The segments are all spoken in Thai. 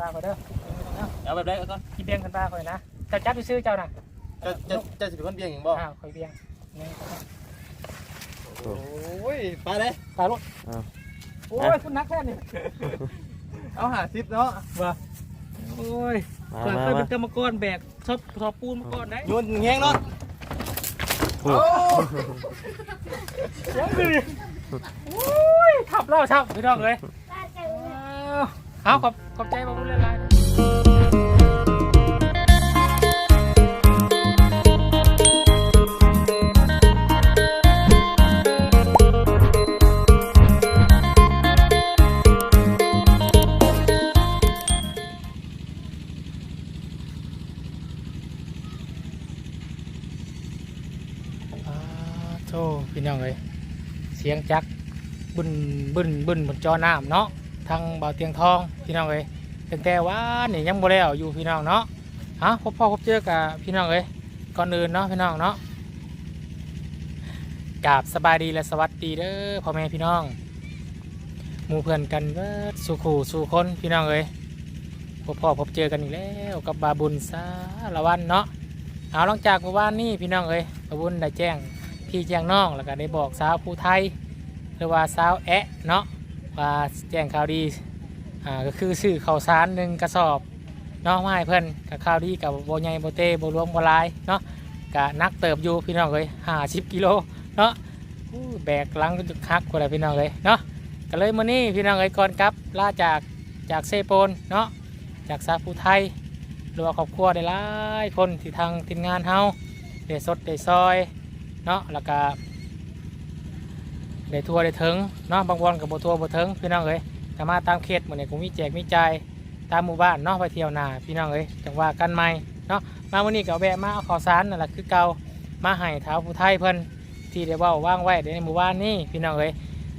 บ้าคอยเด้อเอาแบบใดก็ กินเบียงกันบ้าคอยนะเจ้าจับไปซื้อเจ้าน่ะจะจะจะสิเป็นคนเบียงหยังบ่อ้าวคอยเบียงนี่โอ้ยไปเลยตาลูกโอ้ยคุณนักแค่นี้เอาหาซิปเนาะว่าโอ้ยมาเคยมาเคยมาเป็นกรรมกรแบกชอบทอปูนมาก่อนได้โยนแห้งเนาะโอ้เสียงคือโอ้ยขับเล่าชับพี่น้องเลย เอาขอบ ขอบใจมาบุญเล่นไรอ่าโธ่พี่น้องเลยเสียงจักบึนบึนบึนบนจอน้ำเนาะ ทางเบาเตียงทองพี่น้องเลยตั้งแต่ว่านี่ยังบ่แล้วอยู่พี่น้องเนาะฮะพบพ่อพบเจอกับพี่น้องเลยก่อนอื่นเนาะพี่น้องเนาะกราบสบายดีและสวัสดีเด้อพ่อแม่พี่น้องหมู่เพื่อนกันเบิดสู่ขู่สู่คนพี่น้องเลยพบพ่อพบเจอกันอีกแล้วกับบาบุญสารวันเนาะเอาหลังจากเมื่อวานนี้พี่น้องเอ้ยพระบุญได้แจ้งพี่แจ้งน้องแล้วก็ได้บอกสาวผู้ไทยหรือว่าสาวแอะเนาะ ว่าแจ้งข่าวดีอ่าก็คือซื้อข้าวสารหนึ่งกระสอบเนาะมาให้เพื่อนกับข่าวดีกับโบใหญ่โบเต้โบรวมโบลายเนาะกะนักเติบอยู่พี่น้องเอ้ยห้าสิบกิโลเนาะแบกลังจนจะคักกว่าเลยพี่น้องเอ้ยเนาะก็เลยมื้อนี้พี่น้องเอ้ยก่อนกลับลาจากจากเซโปนเนาะจากสาวผู้ไทยรือว่าครอบครัวได้หลายคนที่ทางทีมงานเฮาได้สดได้ซอยเนาะแล้วก็ ได้ทัวร์ได้ถึงเนาะบางวันกับบ่ทัวร์บ่ถึงพี่น้องเอ้ยแต่มาตามเขตหมื้อนี้ก็มีแจกมีจ่ายตามหมู่บ้านเนาะไปเที่ยวนาพี่น้องเอ้ยจังว่ากันใหม่เนาะมาวันนี้ก็แวะมาเอาข้าวสารนั่นแหละคือเก่ามาให้ท้าวผู้ไทยเพิ่นที่ได้เว้าว่างไว้ในหมู่บ้านนี้พี่น้องเอ้ย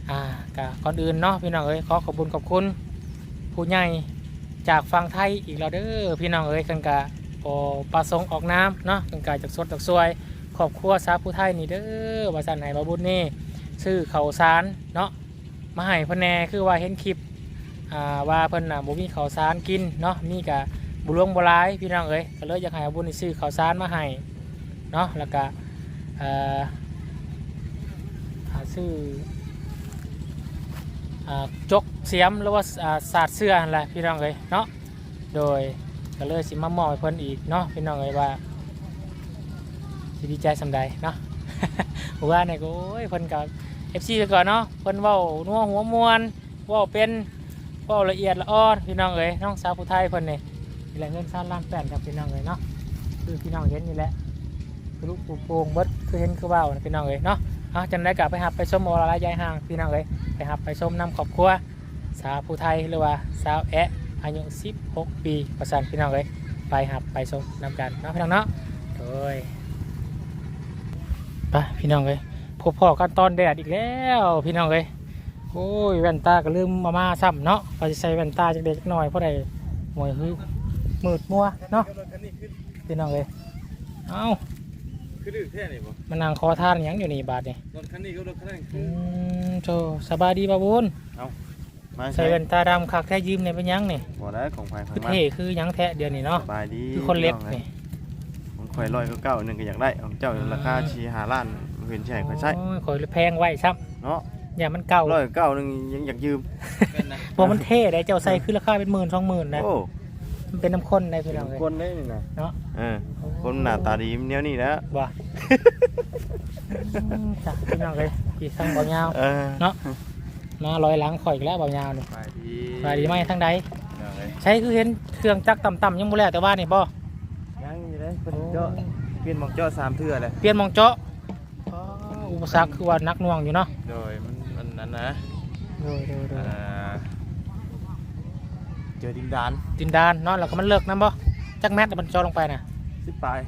อ่าก็ก่อนอื่นเนาะพี่น้องเอ้ยขอขอบคุญขอบคุณผู้ใหญ่จากฝั่งไทยอีกแล้วเด้อพี่น้องเอ้ยกันกะปอประสงค์ออกน้ำเนาะกันกะจากสดจากสวยครอบครัวสาผู้ไทยนี่เด้อว่าสันไหนบาบุญนี่ ซื้อเขาวสารเนาะมาให้เพ่นแน่คือว่าเห็นคลิปว่าเพิ่นน่ะบ่มีข้าวสารกินเนาะมีกะบุหลวงบ่หลายพี่น้องเอ้ยก็เลยอยากให้บาบุญนี่ซื้อข้าวสารมาให้เนาะแล้วก็หาซื้อจกเสียมหรือว่าอ่าสาดเสื้อนั่นแหละพี่น้องเอ้ยเนาะโดยก็เลยสิมามอบให้เพิ่นอีกเนาะพี่น้องเอ้ยว่าสิดีใจสำใดเนาะเพราะว่าเนี่ยก็โอ้ยเพิ่นกั บ FC ไปก่อนเนาะเพิ่นเว้านัวหัวมวนเว้าเป็นเว้าละเอียดละอ่อนพี่น้องเอ้ยน้องสาวผู้ไทยเพิ่นนี่นี่แหละเงินซ่านล้านแปดครับพี่น้องเอ้ยเนาะคือพี่น้องเห็นนี่แหละคือลูกปูโป่งเบิดคือเห็นคือเว้านะพี่น้องเอ้ยเนาะเอาจังได้กลับไปหับไปชมโมละลายยายห่างพี่น้องเอ้ยไปหับไปชมนำครอบครัวสาวผู้ไทยหรือว่าสาวแอะอายุ16 ปีประสานพี่น้องเลยไปหับไปส่งนำกันเนาะพี่น้องเนาะโดยไปพี่น้องเลย พบพ่อกันตอนแดดอีกแล้วพี่น้องเลยโอ้ยแว่นตาก็ลืมมามาซ้ำเนาะไปใส่แว่นตาจากเด็กหน่อยเพราะใดหมวยคือมืดมัวเนาะพี่น้องเลยเอ้าคือดื้อแท้นี่บ่มันนั่งคอทานหยังอยู่นี่บาทนี่รถคันนี้ก็รถคันนั้นอืมโธ่สบายดีบาบุญมาใส่แว่นตาดำคักแท้ยืมเนี่ยเป็นหยังนี่บ่ได้ของไฟของคือมันเท่คือหยังแท้เดียวนี่เนาะสบายดีคือคนเล็กนี่ของข่อยร้อยก็เก้าหนึ่งก็อยากได้ของเจ้าราคาชีหาล้าน เห็นใช่ข่อยใช่โอ้ยข่อยเลยแพงไว้ซ้เนาะำอย่ามันเก่าร้อยก็เก้าหนึ่งยังอยากยืม เป็นนะเพราะมันเท่ได้เจ้าใส่คือราคาเป็นหมื่นสองหมื่นนะโอ้มันเป็นน้ำข้นได้พี่น้องเลยคนได้นี่นะเนาะเออคนหน้าตาดีเนี้ยนี่แหล้วบ่อืมจ้ะพี่น้องเลยพี่สั่งเบายาวเออเนาะมาลอยหลังข่อยอีกแล้วเบายาวนี่สบายดีสบายดีไหมทั้งใดเนาะเลยใช้คือเห็นเครื่องจักรต่ำๆยังบ่แล้วแต่ว่านี่บ่ยังอยู่เลยเพิ่นเจาะเปลี่ยนหมองเจาะสามเทื่อเลยเปลี่ยนหมองเจาะ อ๋ออุปสรรคคือว่านักหน่วงอยู่เนาะโดยมันมันนั้นนะโดยโดยโดเอ่ยอเจอดินดานดินดานเนาะแล้วก็มันเลิกนํบ่จักแมทแล้วมันเจาะลงไปน่ะสิปลาย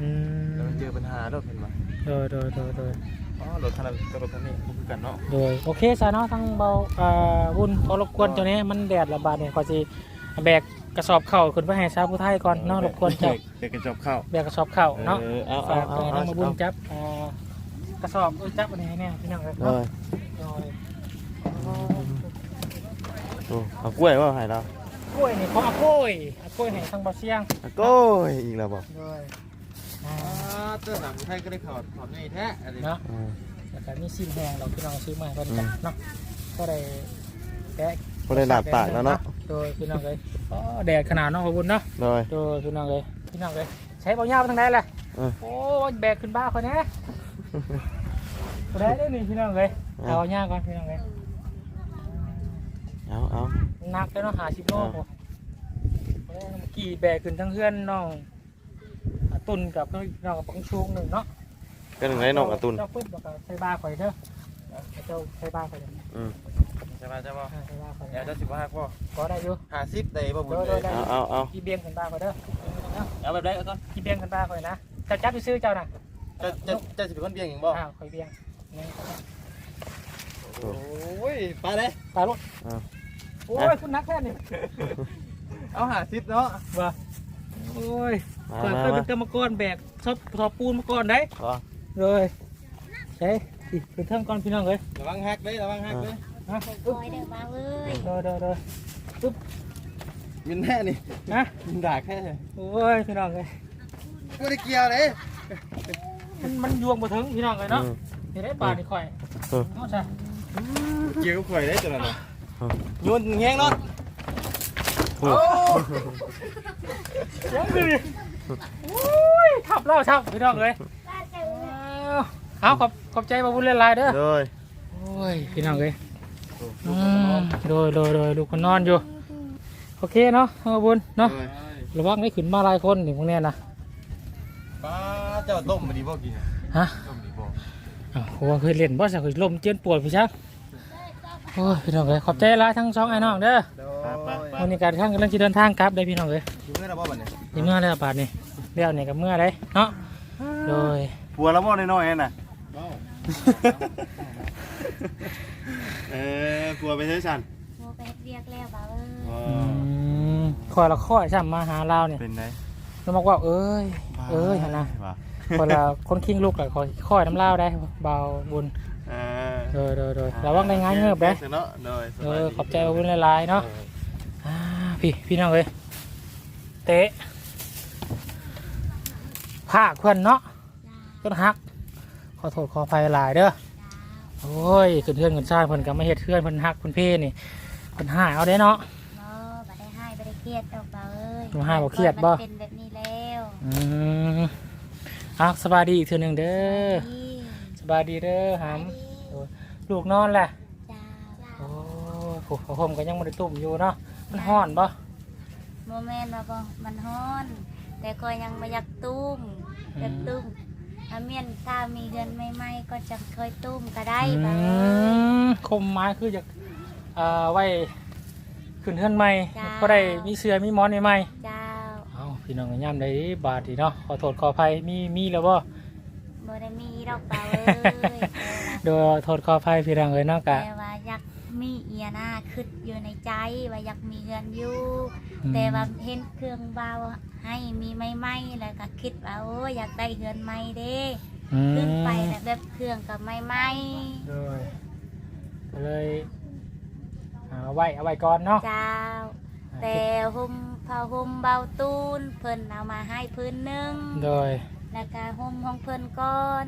อืแล้วมมันเจอปัญหาด้วยเพิ่นมาโดยโดยโดยโดยอ๋อรถคันนั้นกับรถคันนี้บ่คือกันเนาะโดยโอเคซะเนาะทั้งเบาอ่าวุ่นขอรบกวนเจ้านี้มันแดดระบาดเนี่ยขอสิแบกกระสอบเข่าวขึ้นไปให้ชาวผู้ไทยก่อนเนาะรบกวนเจ้าเด็กกระจกเข้าแบกกระสอบเข่าวเนาะออเอาฝาเอากเอาไปเอาให้น้องมาบุญจับอ่า กระสอบเอ้ยจับอันนี้ให้แน่พี่น้องเลยเอเนาะอโดยโอ้เอากล้วยว่าให้เรากล้วยนี่ของอาโก้ยอาโก้ยให้ทางบ่อเสียงอะโก้ยอีกแล้วบ่ด้วยอ่าอ่าเต้นหนังไทยก็ได้ขอดขอดนี่แท้อะไรเนาะ อืมแล้วก็มีซิมแห้งเราพี่น้องซื้อมาให้เพิ่นกันเนาะก็ได้แกะบ่ได้หลาบปากแล้วเนาะโดยพี่น้องเลยอ๋อแดดขนาดเนาะขอบคุณเนาะโดย โดยพี่น้องเลยพี่น้องเลยใช้เบาหญ้าไปทางใดล่ะเออ โอ้ยแบกขึ้นบ้าคนนี้ ได้ได้นี่พี่น้องเลยเอาเบาหญ้าก่อนพี่น้องเลยเอาเอาหนักแล้วเนาะหาสิบโลโอ้โอ้เมื่อกี่แบกขึ้นทั้งเพื่อนน้องอาตุนกับน้องกับปังชูงหนึ่งเนาะก็หนึ่งได้นกการะตุนเจ้าปึ๊บแล้วก็ใช้บ้าข่อยเด้อเจ้าใช้บ้าข่อยเด้ออืมใช่ป่ะใช่ป่ะอ่าใช้บ้าข่อยเดี๋ยวจะสิบห้าป่ะก็ได้อยู่ห้าสิบได้ป่ะบุญโดยโดยได้เอาเอาเอากี่เบียงขึ้นบ้าข่อยเด้อเอาเอาแบบไรก็ต้นกี่เบียงขึ้นบ้าข่อยนะเจ้าจับไปซื้อเจ้าน่ะ จะจะจะสิบคนเบียงอย่างบ่อ้าวข่อยเบียงนี่โอ้ยไปเลยตายลูกเอาโอ้ยคุณนักแค่นี่เอาห้าสิบเนาะว่าโอ้ยมาก่อนมาเคยเป็มานกรรมกรแบกชอบทอปูนมาก่อนได้ขอเลยใช่สิเป็นเทิงก่อนพี่น้องเลยระวังหักเลยระวังหักเลยนะปล่อยเด้อมาเว้ยเดินเดินเดินมินแน่นี่นะมินด่าแค่โอ้ยพี่น้องเลยกูได้เกี่ยวเลย มันมันยวงมาถึงพี่น้องเลยเนาะอืมเห็นได้ป่านี่ค่อยเออเอาใช่เกี่ยวกับข่อยได้ตัวนั้นนะโยนแห้งเนาะโอ้ยังคือโอ้ยทับเล่าทับพี่น้องเลยเอาเอาขอบขอบใจมาบุญหลายๆเด้อโดยโอ้ยพี่น้องเลยอืมโดยโดยโดยลูกคนนอนอยู่ โอเคเนาะมาบุญเนาะระวังได้ขึ้นมาหลายคนนี่พวกเนี้ยนะป้า เจ้าต้มมาดีบ่กินฮะต้มดีบ่อ้าวผมว่าเคยเล่นบ่สักเคยลมเจียนปวดพี่ชักโอ้ยพี่น้องเลยขอบใจหลายทั้งสองไอ้น้องเด้อโดยวันนี้การข้างกำลังจะเดินทางกลับได้พี่น้องเลยอยู่เมื่อไรบ่บัดเนี่ยนี่เมื่อไรบาทนี่เลี้ยวเนี่ยกับเมื่อไรเนาะโดยผัวแล้วบ่น้อยๆนั่นน่ะเอ้าเออผัวไปใช้ฉันโมไปเฮ็ดเรียกแล้วบ่าวเอ้ยอ๋ออืมคอยละคอยช่ำมาหาเราเนี่ยเป็นไงเราบอกว่าเอ้ยเอ้ยหั่นนะว่า คนละคนคิงลูกกับคอยคอยน้ำเล่าวได้เบาบุญเออโดยโดยโดยระวังในงานเงือบเด้เนาะโดยสเอบายอดีขอบใจเบาบุญหลายๆเนาะอ่าพี่พี่น้องเลยเตะภาคเพื่อนเนาะต้นฮัก ขอโทษขออภัยหลายเด้อโอ้ยขึ้นเทือนขึ้นชาติเพิ่นก็มาเฮ็ดเทือนเพิ่นฮักเพิ่นเพ่นี่เพิ่นหายเอาได้เนาะบ่บ่ได้ให้บ่ได้เครียดดอกบ่าวเอ้ยบ่ให้บ่เครียดบ่มันเป็นแบบนี้แล้วอืม อะสบายดีอีกเทื่อหนึงเด้อนี่สบายดีเด้อหามลูกนอนแหละจ้าโอ้ยโหผ้าห่มก็ยังบ่ได้ตุ่มอยู่เนาะมันฮ้อนบ่โมเมนต์มาบ่มันฮ้อน แต่ก็ยังบ่อยากตุ้มอยากตุ้มถ้าเมียนถ้ามีเดือนใหม่ๆก็จะเคยตุ้มก็ได้อืบ่าวเอ้ยมคมไม้คืออยากอ่าไว้ขึ้นเทือนใหม่จ้าก็ได้มีเสื้อมีหมอนใหม่เจ้าๆเอ้า พี่น้องก็ย่ํได้บาดนีเนาะขอโทษขออภัยมีมีแล้วบ่ บ่ได้มีดอกบ่าวเอ้ยโดยโทษขออภัยพี่น้องเอ้ยเนาะกะ แต่ว่าอยากมีเอียนาคิดอยู่ในใจว่าอยากมีเงินอยู่ อืม แต่ว่าเห็นเครื่องเบาให้มีไม่ไหมแล้วก็คิดว่าโอ้ยอยากได้เงินไหมเด้อืมขึ้นไปแต่แบบเครื่องกับไม่ไหมโดยก็เลยเอาไว้เอาไว้ก่อนเนาะเจ้า แต่ห่ม ผ้าห่มเบาตูนเพิ่นเอามาให้พื้นหนึ่งโดย แล้วก็ห่มของเพิ่นก่อน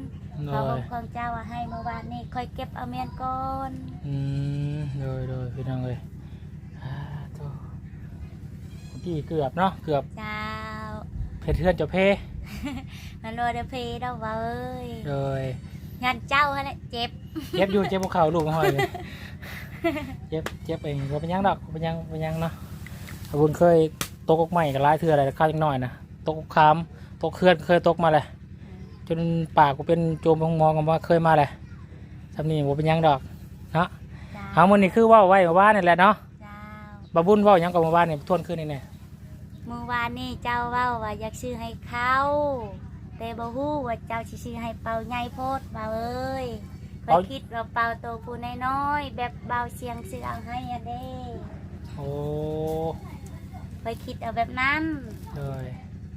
โดผ้ายห่มของเจ้าอะให้เมื่อวานนี้ค่อยเก็บเอาเมียนก่อนอืมโดยโดยพี่น้องเลยอ่าโถ่เมื่อกี้เกือบเนาะเกือบเจ้าเพชรเทือนเจะเพมันโรเดเพดอกว่าเอ้ยโดยงานเจ้าฮะแหละเจ็บเจ็บอยู่เจ็บภูเขาลูกมาหอยเลยเจ็บเจ็บเองว่าเป็นหยังดอกว่าเป็นหยังเป็นหยังเนาะอาบุญเคย ตกอกใหม่กับลายเทืออะไรข้าวจังหน่อยนะตกอกคามตกเคลื่อนเคยตกมาเลยจนปากกูเป็นโจมมองกันว่าเคยมาเลยทำนี่ว่าเป็นหยังดอกเนาะเจ้าเอามันนี่คือเว่าไว้เมาบ้านนี่แหละเนาะเจ้าบาบุญเว่าหยังกับเมาบ้านนี่ทวนขึ้นนี่แน่เมื่อวานนี่เจ้าเว่าว่าอยากซื้อให้เขาแต่บ่ฮู้ว่าเจ้าสิซื้อให้เป่าใหญ่โพดเบาเอ้ยเคยคิดว่าเป่าโตผู้น้อยๆแบบเบาเสียงซื้อเอาให้อะเด้โอ้ เคยคิดเอาแบบนั้นเลย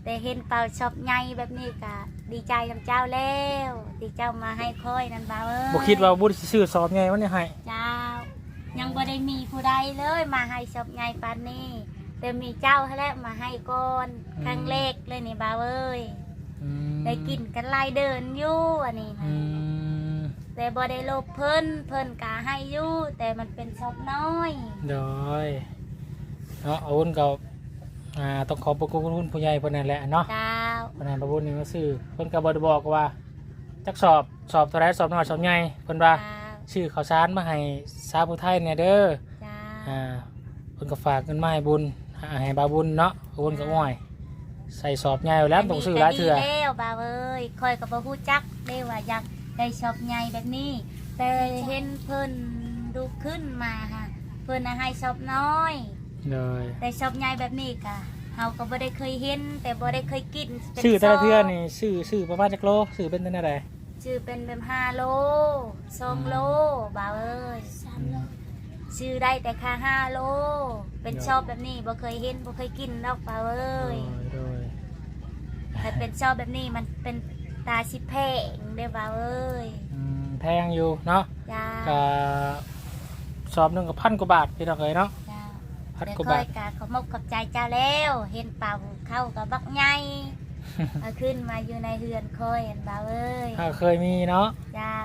แต่เห็นเป่าชอบใหญ่แบบนี้ก็ดีใจกับเจ้าแล้วที่เจ้ามาให้ค่อยนั่นเบาเอ้ยบุคิดว่าบุญสิซื้อสอบไงวะเนี่ยให้เจ้า ยังบ่ได้มีผู้ใดเลยมาให้ชอบใหญ่ปานนี้แต่มีเจ้าแหละมาให้ก่อนอืมครั้งแรกเลยนี่บ่าวเอ้ยอืมได้กินกันไล่เดินอยู่อันนี้นะ อืมแต่บ่ได้ลบเพิ่นเพิ่นกะให้อยู่แต่มันเป็นชอบน้อย โดยเนาะเอาวุ้นกับ อ่าต้องขอบพระคุณผู้ใหญ่เพิ่นนั่นแหละเนาะเจ้าเพิ่นให้พระบุญนี่มาซื้อเพิ่นก็บ่ได้บอกว่าจักสอบสอบเท่าไรสอบน้อยสอบใหญ่เพิ่นว่า เจ้าชื่อข้าวสารมาให้สาวผู้ไทยเนี่ยเด้อ เจ้าอ่าเพิ่นก็ฝากเงินมาให้บุญอ่าให้บาบุญเนาะบาบุญก็อ้อย ใส่สอบใหญ่อยู่แล้วต้องซื้อหลายเทื่อ นนี้ก็ดีแล้วบ่าวเอ้ยคอยกับบ่ฮู้จักเด้ว่าอยากได้ชอบใหญ่แบบนี้ แต่เห็นเพิ่นดูขึ้นมาค่ะเพิ่นน่ะให้ชอบน้อย เลยแต่ชอบใหญ่แบบนี้กะเฮาก็บ่ได้เคยเห็น แต่บ่ได้เคยกินเป็นซื้อแต่ละเทื่อซงนี่ซื้อซื้อประมาณจักโลซื้อเป็นเท่าไหร่ชื่อเป็นแบบ5โล2โลบ่าวเอ้ย3โลชื่อได้แต่ค่า5โล เป็นชอบแบบนี้บ่เคยเห็นบ่เคยกินดอกบ่าวเอ้ยโดยถ้าเป็นชอบแบบนี้มันเป็นตาชิแพงเด้อบ่าวเอ้ยอืมแพงอยู่เนาะจ้าก็สอบหนึงก็พันกว่าบาทพี่น้องเอ้ยเนาะจ้า พันเดี๋ยวกว่าค่บาอยทกะขอมกขอบใจเจ้าแล้ว เห็นเป่าเข้ากับบักใหญ่เอาขึ้นมาอยู่ในเฮือนคอยเห็นบ่าวเอ้ยถ้าเคยมีเนาะเจ้า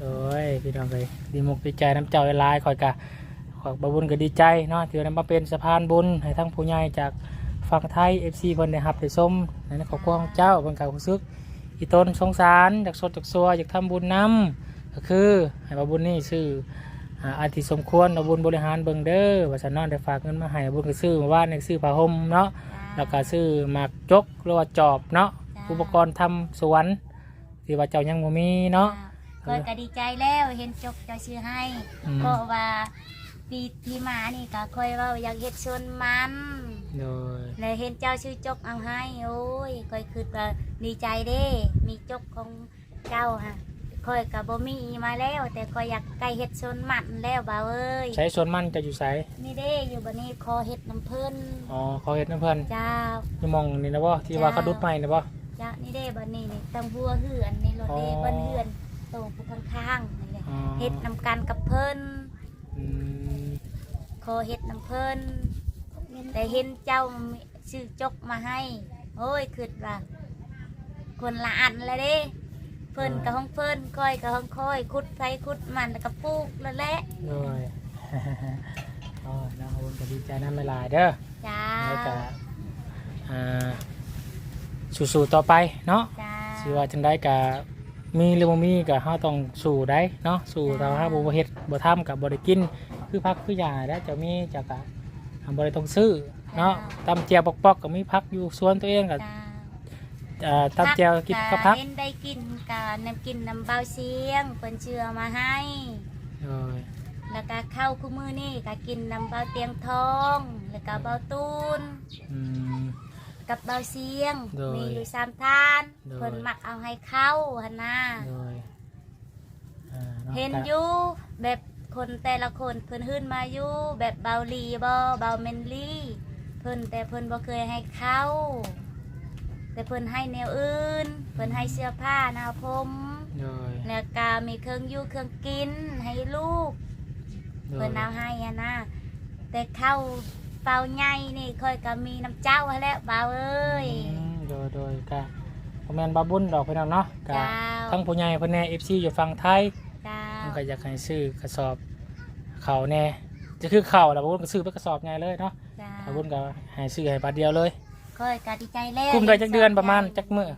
โดยพี่น้องเอ้ยดีมุกดีใจน้ำเจ้าหลายๆคอยกะขอยบาบุญก็ดีใจเนาะที่ได้มาเป็นสะพานบุญให้ทั้งผู้ใหญ่จากฝั่งไทย FC เพิ่นได้รับได้ชมในครอบครัวของเจ้าเพิ่นก็รู้สึกอีตนสงสารอยากสดจากซัวอยากทำบุญนำก็คือให้บาบุญนี่ซื้อ อ่าอาทิสมควรเอาบุญบริหารเบิงเด้อว่าฉันนอนได้ฝากเงินมาให้บุญก็ซื้อมาว่าในซื้อผ้าห่มเนาะแล้วก็ซื้อหมากจกหรือว่าจอบเนาะอุปกรณ์ทำสวนที่ว่าเจ้ายังบ่มีเนาะคอยก็ดีใจแล้วเห็นจกเจ้าชื่อให้อืมเพราะว่าปีที่มานี่ก็คอยเว่าอยากเฮ็ดชวนมันโดยเลยเห็นเจ้าชื่อจกเอาให้โอ้ยคอยคิดว่าดีใจเด้ มีจกของเจ้าฮะ คอยกับบ่มีมาแล้ว แต่คอยอยากไก่เฮ็ดชนหมันแล้วบ่าวเอ้ยใช้สวนมันจะอยู่ไสนี่เด้อยู่บัดนี้คอเฮ็ดน้ำเพิ่นอ๋อเขาเฮ็ดน้ำเพิ่นเจ้า อยู่หมองนี่นะบ่ที่ว่าเขาดุดใหม่นะบ่ เจ้านี่เด้บัดนี้นี่ตังหัวเหือนนี่รถเด้อ๋อเบิ้นเหือนโตผู้ข้างๆนี่แหละอ๋อเฮ็ดนำกันกับเพิ่นอืมคอเฮ็ดน้ำเพิ่นแต่เห็นเจ้าชื่อจกมาให้โอ้ยคิดว่าคนละอันเลยเด้ เพิ่นกับห้องเพิ่นคอยกับห้องคอยคุดไผคุดมันแล้วก็ปลูกแล้วแหละโดยอ๋อน้องบุญก็ดีใจนำหลายๆเด้อจ้าแล้วก็อ่าสู้ๆต่อไปเนาะจ้าสิว่าจังได้ก็มีหรือบ่มีก็เฮาต้องสู้ได้เนาะสู้ถ้าเฮาบ่เฮ็ดบ่ทำก็บ่ได้กิน คือพักคือหญ้าได้จะมีจะก็บ่ได้ต้องซื้อเนาะตำเจียวปอกๆก็มีพักอยู่สวนตัวเองก็ จ้า อ่าตำเจียวกินก็พักเห็นได้กินกับน้ำกินน้ำเบาเสียงเพิ่นเชื่อมาให้โดยแล้วก็ข้าวคู่มือนี่ก็กินน้ำเบาเตียงทอง แล้วก็เบาตูนอืม กับเบาเสียง โดยมีอยู่สามทานโดย เพิ่นมักเอาให้เข้าหั่นน่ะโดยอ่าาะเห็นก็อยู่แบบคนแต่ละคนเพิ่นหื้นมาอยู่แบบเบาลีบ่เบาเมนลี่ เพิ่นแต่เพิ่นบ่เคยให้เข้า แต่เพิ่นให้แนวอื่น เพิ่นให้เสื้อผ้าหน้าผมโดยแล้วก็มีเครื่องอยู่เครื่องกินให้ลูก โดเพิ่ยนเอาให้อะนะแต่เข้าเป่าใหญ่นี่ค่อยก็มีน้ำเจ้าให้แล้วเบาเอ้ย อืมโดยโดยก็บ่แม่นบาบุญดอกพี่น้องเนาะก็เจ้าทั้งผู้ใหญ่เพิ่นแน่ FC อยู่ฝั่งไทยเจ้ามันก็อยากให้ซื้อกระสอบเขาแน่จะคือเข่าแล้วบาบุญก็ซื้อเป็นกระสอบไงเลยเนาะเจ้าบาบุญก็ให้ซื้อให้บาทเดียวเลย ค่อยก็ดีใจแล้วกลุ่มได้จักเดือนประมาณจักมื้อ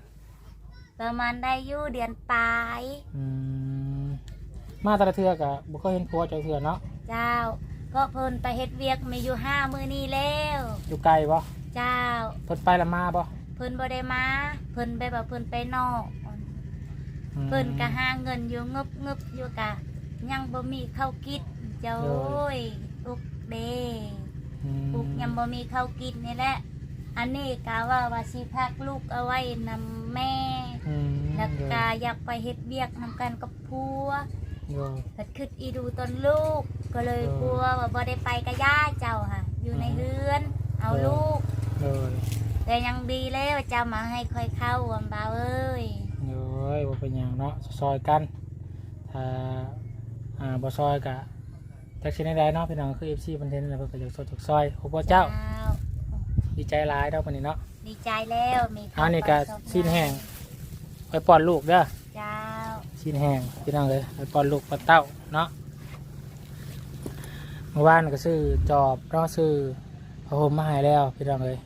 ประมาณได้อยู่เดือนปลายอืมมาแต่ละเทื่อก็บ่เคยเห็นผัวเจ้าเทื่อเนาะเจ้า ก็เพิ่นไปเฮ็ดเวียกมีอยู่ห้ามื้อนี้แล้วอยู่ไกลบ่เจ้าเพิ่นไปละมาบ่เพิ่นบ่ได้มาเพิ่นไปแบบเพิ่นไปนอกอืมเพิ่นก็หาเงินอยู่งึบงึบอยู่กะยังบ่มีข้าวกินเจ้าโดโอ้ยอุกเดอืมอุกยังบ่มีข้าวกินนี่แหละ อันนี้กะว่าว่าสิพักลูกเอาไว้นำแม่ อืมแล้วโดยก็อยากไปเฮ็ดเวียกนำกันกับผัวโดยก็คิดอีดูตอนลูก ก็เลยเออกลัวว่าบ่ได้ไปกับย่าเจ้าค่ะ อยู่ในอืมเรือน เอาเออ ลูก โดยแต่ยังดีแล้วเจ้ามาให้ค่อยเข้าอำบ่าวเอ้ยโดยบ่เป็นหยังเนาะซอยกันถ้าอ่าบ่ซอยก็จักสิได้ใดเนาะพี่น้องคือ FC เพิ่นเห็นแล้วเพิ่นก็อยากซอยจักซอยขอบคุณเจ้าเจ้า ดีใจร้ายเด้อวันนี้เนาะ ดีใจแล้วมีอันนี้ก็ข้าวปลาสิ้นแห้งไปป้อนลูกเด้อเจ้าชิ้นแห้งพี่น้องเลยไปป้อนลูกป้อนเต้าเนาะเมื่อวานก็ซื้อจอบเนาะซื้อพระห่มมาให้แล้วพี่น้องเลย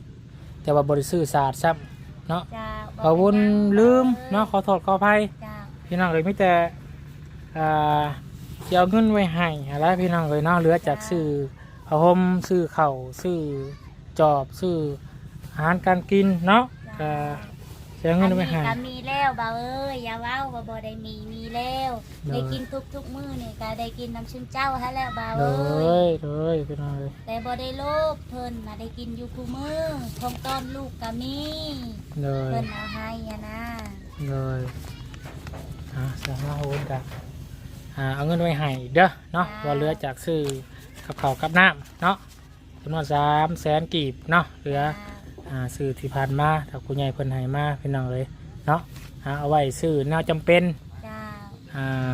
แต่ว่าบริซื้อศาสตร์ซ้ำเนาะเจ้าขอวุนลืมเนาะขอโทษขออภัยเจ้าพี่น้องเลยไม่แต่อ่าสิเอาเงินไว้ให้อะไรพี่น้องเลยเนาะเหลือจากซื้อพระห่มซื้อเข่าวซื้อ จอบซื้ออาหารการกินเนาะก็เสียเงินไว้ให้ก็มีแล้วบ่าวเอ้ยอย่าเว้าว่าบ่ได้มีมีแล้วเลยได้กินทุกทุกๆมื้อนี่ก็ได้กินน้ำชุ่มเจ้าฮะแล้วบ่าวเลเอ้ยยเลยพี่น้องเลยแต่บ่ได้โลภเพิ่นน่ะได้กินอยู่คู่มื้อพร้อมต้อนลูกก็มีเลย เพิ่นเอาให้อะนะเลยอ่าสามารถโอนกับอ่าเอาเงินไว้ให้อีกเด้อเนาะว่าเหลือจากซื้อกับข้าวกับน้ำเนาะ จำนวนสามแสนกีบเนาะเหลืออ่าซื้อที่ผ่านมาถ้าคุณยายเพิ่นให้มาพี่น้องเลยเนาะอ่าเอาไว้ซื้อแนวจำเป็นเจ้าอ่า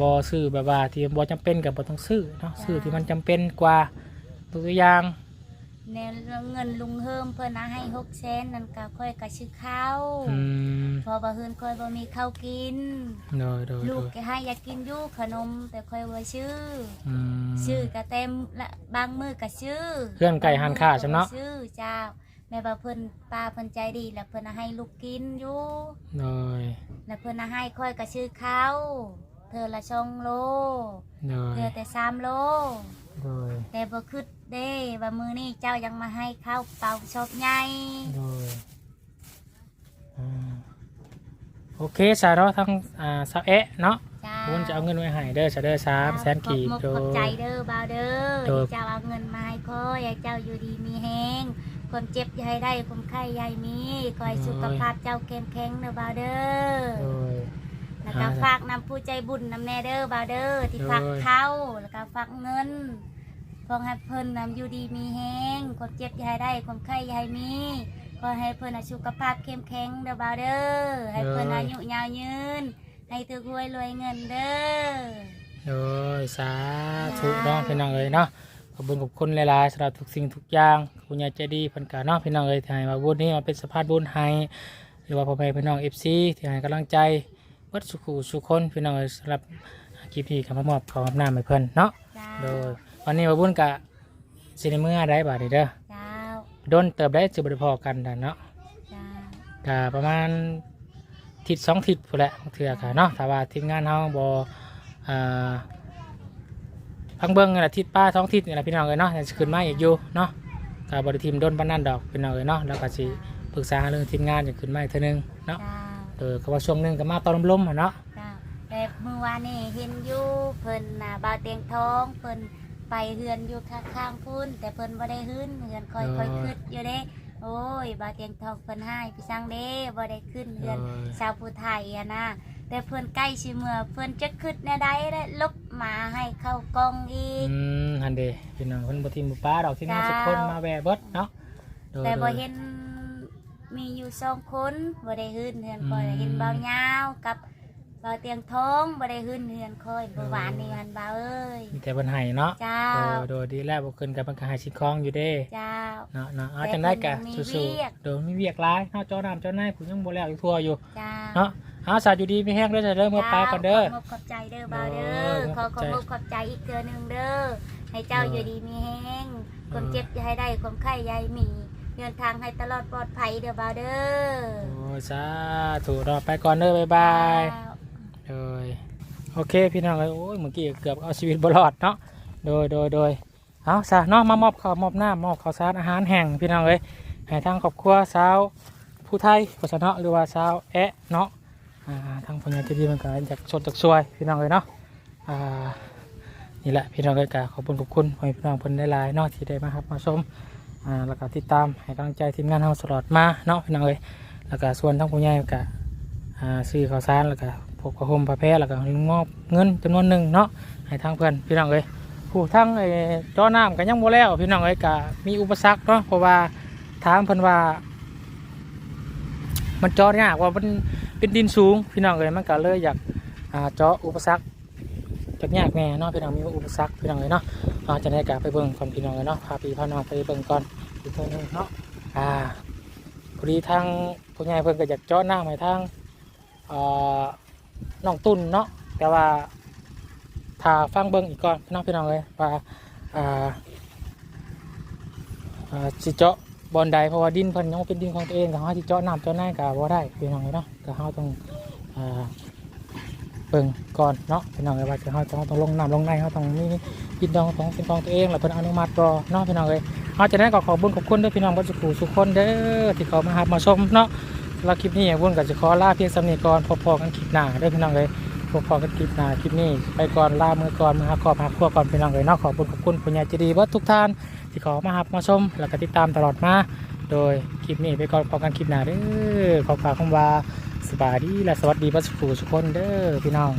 บอซื้อแบบว่าที่บอจำเป็นกับบอต้องซื้อเนาะซื้อที่มันจำเป็นกว่าตัวอย่าง แนวเงินลุงเฮิมเพิ่นเอาให้6แสนนั่นก็ค่อยก็ซื้อข้าวอืมเพอบ่เฮือนค่อยบ่มีข้าวกิน โดยโดยลูโดกยก็ให้อยากกินอยู่ขนมแต่ค่อยบ่ซื้ออืมซื้อก็เต็มละบางมื้อก็ซื้อเพื่อนไก่หันค่าจำเนาะซื้อเจ้าแม่บ่าเพิ่นป้าเพิ่นใจดีแล้วเพิ่นเอาให้ลูกกินอยู่โดยแล้วเพิ่นเอาให้ค่อยก็ซื้อข้าวเธอละช่องโลโดยเธอแต่สามโล โดยแต่บ่คิด เด้ว่ามื้อนี้เจ้ายังมาให้ข้าวเปล่าชอบใหญ่โดยอ่าโอเคสาระทั้งอ่าสาวเอะเนาะจ้าบุญจะเอาเงินไว้ให้เด้อจะเด้อสามแสนกีบขอบโดขอบใจยเด้อบ่าวเด้อโดย ที่เจ้าเอาเงินมาให้ค่อยให้เจ้าอยู่ดีมีแฮงความเจ็บอย่าให้ได้ความไข้อย่าให้มีขอให้สุขภาพเจ้าเข้มแข็งเด้อบ่าวเด้อโดยแล้วก็อ่าฝากนำผู้ใจบุญนำแน่เด้อบ่าวเด้อที่โดยฝากเข้าแล้วก็ฝากเงิน ขอให้เพิ่นนำอยู่ดีมีแฮงความเจ็บอย่าให้ได้ความไข้อย่าให้มีขอให้เพิ่นน่ะสุขภาพเข้มแข็งเด้อบ่าวเด้อให้เพิ่นอายุยาวยืน ให้ถือหวยรวยเงินเด้อโดยสาธุเนาะพี่น้องเอ้ยเนาะขอบคุณขอบคุณหลายๆสำหรับทุกสิ่งทุกอย่างคุณยายใจดีเพิ่นกาเนาะพี่น้องเอ้ยที่ให้มาบุญนี้มาเป็นสะพานบุญให้หรือว่าพ่อแม่พี่น้องเอฟซีที่ให้กำลังใจวัดสุขุสุขคนพี่น้องเอ้ยสำหรับคลิปนี้กับมามอบของอำนาจให้เพิ่นเนาะจ้าโดย วันนี้มาบุญกะสิในเมื่อได้บาดนี้เด้อจ้าโดนเติบได้จะบริพอกันนะเนาะจ้ากะประมาณทิศสองทิศพู้นแหละบางเถื่อกะเนาะถ้าว่าทีมงานเฮาบ่อ่าพังเบิ้งนี่แหละทิศป้าท้องทิศนี่แหละพี่น้องเอ้ยเนาะจะขึ้นมาอีกอยู่เนาะกะบริทีมโดนปานนั่นดอกพี่น้องเอ้ยเนาะแล้วก็สิปรึกษาเรื่องทีมงานจะขึ้นมาอีกเท่านึงเนาะจ้าเออก็ว่าช่วงหนึงก็มาตอนลมๆอะเนาะจ้าแต่เมื่อวานนี่เห็นอยู่เพิ่นน่ะบ่าวเตียงทองเพิ่น ไปเฮือนอยู่ข้างๆพุ่นแต่เพิ่นบ่ได้ขึ้นเฮือนคอยคอยขึ้นอยู่เด้ โอ้ยบ่าวเตียงทองเพิ่นให้พี่สังเด้บ่ได้ขึ้นเฮือนชาวผู้ไทยอะนะแต่เพิ่นใกล้สิเมื่อเพิ่นจะขึ้นแนวใดแล้วลบหมาให้เข้ากองอีกอืมฮันเดพี่น้องเพิ่นบ่ทีมบ่ป้าดอกทีมงานจ้าสักคนมาแวะเบิดเนาะโดยแต่บ่โดยเห็นมีอยู่สองคนบ่ได้ขึ้นเฮือนคอยอืมเห็นบ่าวยาวกับ บ่าวเตียงทองบ่ได้ขึ้นเฮือนคอยเมื่อวานนี่หันบ่าวเอ้ยมีแต่เพิ่นให้เนาะเจ้าโดยโดยดีแล้วบ่ขึ้นกับมันก็ให้สิคองอยู่เด้เจ้าเนาะเนาะเอาแต่จังได้กะเพิ่นยังมีสู้เวียกๆเดี๋ยวมีเวียกหลายเนาะเจ้าน้ำเจ้านายผมยังบ่แล้วอีกทั่วอยู่จ้าเนาะเอาสาอยู่ดีมีแห้งเด้อจะเริ่มเมื่อปลาก่อนเด้อขอบขอบใจเด้อบ่าวเด้เอออขอขขออบบใจขอบใจอีกเทื่อหนึงเด้อให้เจ้าเอออยู่ดีมีแห้งความเออเจ็บอย่าให้ได้ความไข้อย่าให้มีเดินทางให้ตลอดปลอดภัยเด้อบ่าวเด้อโอ้สาธุเนาะไปก่อนเด้อบ๊ายบายเจ้า โดยโอเคพี่น้องเอ้ยโอ้ยเมื่อกี้เกือบเอาชีวิตบรอดเนาะโดยโดยโดยเอาซะเนาะมามอบข้าวมอบน้ำมอบข้าวสารอาหารแห้งพี่น้องเอ้ยให้ทางครอบครัวสาวผู้ไทยพุทธเนะหรือว่าสาวแอะเนาะทางพญาเจดีย์มันก็จากชดจากช่วยพี่น้องเอ้ยเนาะนี่แหละพี่น้องเอ้ยกขอบคุณขอบคุณให้พี่น้องเพิ่นได้หลายเนาะที่ได้มาครับมาชมแล้วก็ติดตามให้กำลังใจทีมงานเฮาตลอดมาเนาะพี่น้องเอ้ยแล้วก็ส่วนทางผู้ใหญ่ก็อ่าซื้อข้าวสารแล้วก็ กกระหมผ้าแพร่แล้วก็มอบเงินจำนวนหนึ่งเนาะให้ทางเพื่อนพี่น้องเอ้ยผู้ทั้งไอ้จ้อน้ำกันยังบ่แล้วพี่น้องเอ้ยก็มีอุปสรรคเนาะเพราะว่าถามเพิ่อนว่า มันจาะยากว่ามันเป็นดินสูงพี่น้องเอ้ยมันก็เลยอยากอ่าจาะอุปสรรคจักยากแน่เนาะพี่น้องมีอุปสรรคพี่น้องเอ้ยเนาะอาจะได้กลับไปเบิ่งก่อนพี่น้องเอ้ยเนาะพาพี่พาน้องไปเบิ่งก่อนอีกเท่านึงเนาะอดีทางผู้ใหญ่เพิ่อนก็อยากเจาะน้ำให้ทางอ่อ น้องตุนเนาะแต่ว่าถ้าฟังเบิ่งอีกก่อนพี่น้องพี่น้องเลยว่าอ่าสิเจาะบอนใดเพราะว่าดินเพิ่นยังเป็นดินของตัวเองก็เฮาสิเจาะน้ำเจาะน้ำก็บ่ได้พี่น้องเนาะก็เฮาต้องอ่าเบิ่งก่อนเนาะพี่น้องเอ้ยว่าจะเฮาต้องต้องลงน้ำลงในเฮาต้องมีดินดองต้องเป็นของตัวเองแล้วเพิ่นอนุมัติบ่เนาะพี่น้องเอ้ยเอาจากนั้นก็ขอบคุญขอบคุณด้วยพี่น้องบัสุขสุขคนเด้อที่เขามาหับมาชมเนาะ แล้วคลิปนี้วุ่นกับจะขอลาเพียงสำเนียก่อนพอๆกันคลิปหน้าเด้อพี่น้องเลยพอๆกันคลิปหน้าคลิปนี้ไปก่อนลาเมื่อก่อนมือหักคอหักครัวก่อนพี่น้องเลยนาะขอบคุณขอบคุณผู้ใหญ่ใจดีว่าทุกท่านที่เขามาหับมาชม แล้วก็ติดตามตลอดมา โดยคลิปนี้ไปก่อนพอกันคลิปหน้าเด้อขอฝากคำว่าสบายดีและสวัสดีบัสุขูสุขคนเด้อพี่น้อง